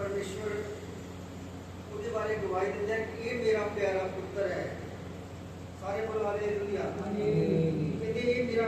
پرمیشور بارے دیتا ہے کہ یہ میرا پیا پے ملالے یہ میرا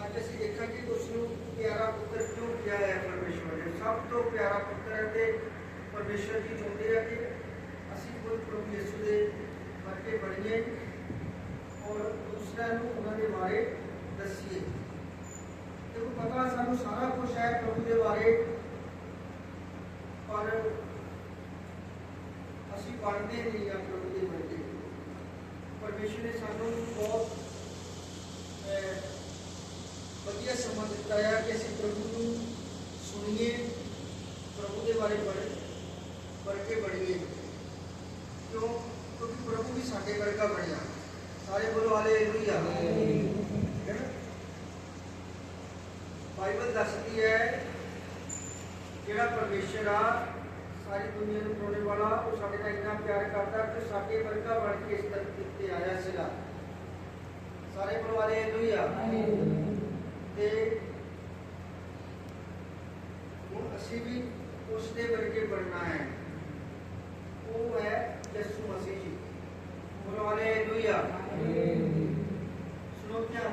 آج پیسو دیکھا کہ اس پتر کیوں کیا ہے پرمیشور نے سب تک پیا پہ پرمیشور جی چاہتے ہیں کہ ابھی کوئی دے کر کے بنیے اور دوسرے انہوں نے مارے سو سارا خوش ہے پربھو پڑھتے نہیں وجیے سمجھ دیا ہے کہ پربنی پربھو پڑھ کے بڑیے کیوں کیونکہ پربو بھی سکے کر کا بنے سارے بلو بننا ہے وہ ہے جس بلو سلو دیا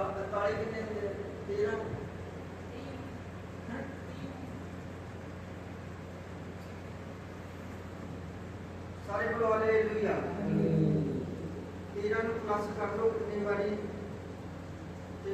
41 ਕਿੰਨੇ ਹੁੰਦੇ 13 ਸਾਰੇ ਬੋਲੋ ਹਾਲੇਲੂਇਆ 13 ਨੂੰ ਪਲੱਸ ਕਰ